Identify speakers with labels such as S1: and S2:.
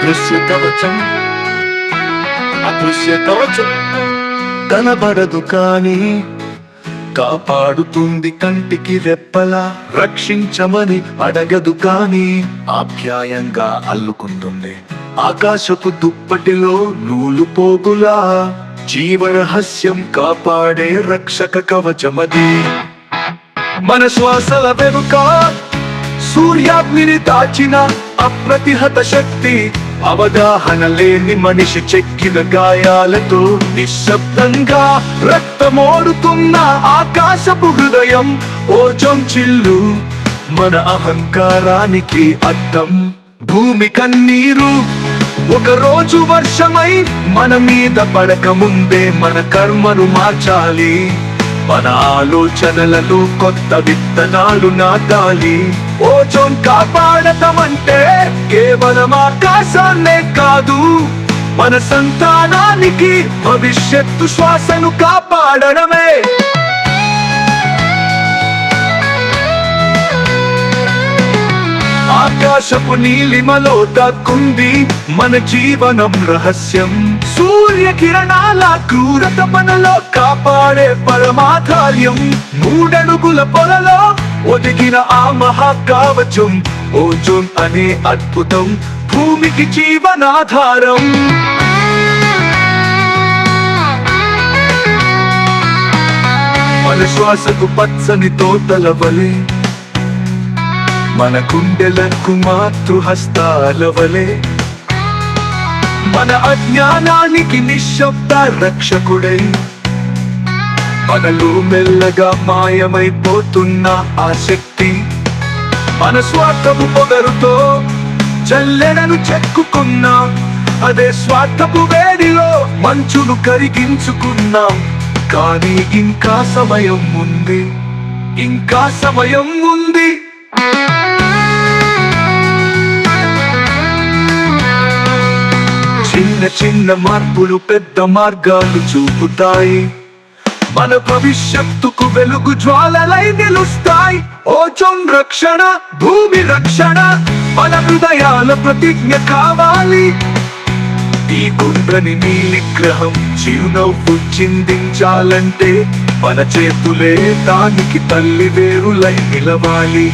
S1: అదృశ్య కవచం అదృశ్య కవచం కనబడదు కానీ కాపాడుతుంది కంటికి రెప్పలా. రక్షించమని అడగదు కానీ ఆప్యాయంగా అల్లుకుంటుంది. ఆకాశపు దుప్పటిలో నూలు పోగులా. జీవరహస్యం కాపాడే రక్షక కవచమది. మన శ్వాసల వెనుక సూర్యాగ్నిని దాచిన అప్రతిహత శక్తి అవగాహన లేని మనిషి చెక్కిన గాయాలతో నిశ్శబ్దంగా రక్తమోడుతున్న ఆకాశపు హృదయం ఓజం చిల్లు మన అహంకారానికి అర్థం భూమి కన్నీరు ఒక రోజు వర్షమై మన మీద పడక ముందే మన కర్మను మార్చాలి. మన ఆలోచనలలో కొత్త విత్తనాలు నాటాలి. ఓజోన్ కాపాడటం కేవలం ఆకాశాన్నే కాదు మన సంతానానికి భవిష్యత్తు శ్వాసను కాపాడడమే. ఆకాశపు నీలిమలో దాక్కుంది మన జీవనం రహస్యం. సూర్య కిరణాల క్రూరత మనలో కాపాడే పరమాధార్యం. మూడడుగుల పొలలో ఒదిగిన ఆ మహాకావచం. ఓజోన్ అనే అద్భుతం భూమికి జీవనాధారం. మన శ్వాసకు పచ్చని తోటల వలే మన గుండెలకు మాతృహస్తాల వలె. మన అజ్ఞానానికి నిశ్శబ్ద రక్షకుడై. మనలో మెల్లగా మాయమైపోతున్న ఆ శక్తి. మన స్వార్థము పొగరుతో చల్లెడను చెక్కుకున్నాం. అదే స్వార్థపు వేడిలో మంచును కరిగించుకున్నాం. కానీ ఇంకా సమయం ఉంది. ఇంకా సమయం ఉంది. చిన్న చిన్న మార్పులు పెద్ద మార్గాలు చూపుతాయి. మన భవిష్యత్తుకు వెలుగు జ్వాలలై నిలుస్తాయి. ఓజోన్ రక్షణ భూమి రక్షణ మన హృదయాల ప్రతిజ్ఞ కావాలి. ఈ గుండ్రని నీలి గ్రహం చిరునవ్వు చిందించాలంటే మన చేతులే దానికి తల్లి వేరులై నిలవాలి.